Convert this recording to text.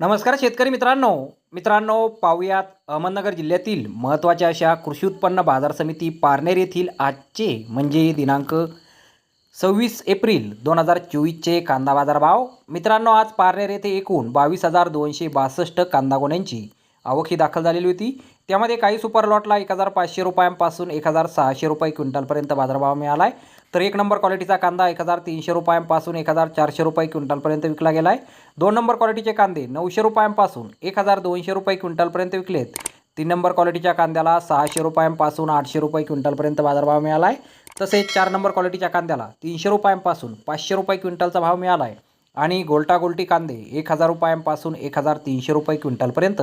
नमस्कार शेतकरी मित्रांनो. मित्रांनो पाहूयात अहमदनगर जिल्ह्यातील महत्त्वाच्या अशा कृषी उत्पन्न बाजार समिती पारनेर येथील आजचे म्हणजे दिनांक सव्वीस एप्रिल दोन हजार चोवीसचे कांदा बाजार भाव मित्रांनो आज पारनेर येथे एकूण बावीस हजार दोनशे बासष्ट कांदा गोण्यांची आवक ही दाखल झालेली होती. त्यामध्ये काही सुपर लॉटला एक हजार पाचशे रुपयांपासून एक हजार सहाशे रुपये क्विंटलपर्यंत बाजारभाव मिळाला आहे तर एक नंबर क्वालिटीचा कांदा एक हजार तीनशे रुपयांपासून एक हजार चारशे रुपये क्विंटलपर्यंत विकला गेला आहे दोन नंबर क्वालिटीचे कांदे नऊशे रुपयांपासून एक हजार दोनशे रुपये क्विंटलपर्यंत विकलेत. तीन नंबर क्वालिटीच्या कांद्याला सहाशे रुपयांपासून आठशे रुपये क्विंटलपर्यंत बाजारभाव मिळाला आहे तसेच चार नंबर क्वालिटीच्या कांद्याला तीनशे रुपयांपासून पाचशे रुपये क्विंटलचा भाव मिळाला आहे आणि गोल्टा गोल्टी कांदे एक हजार रुपयांपासून एक हजार तीनशे रुपये क्विंटलपर्यंत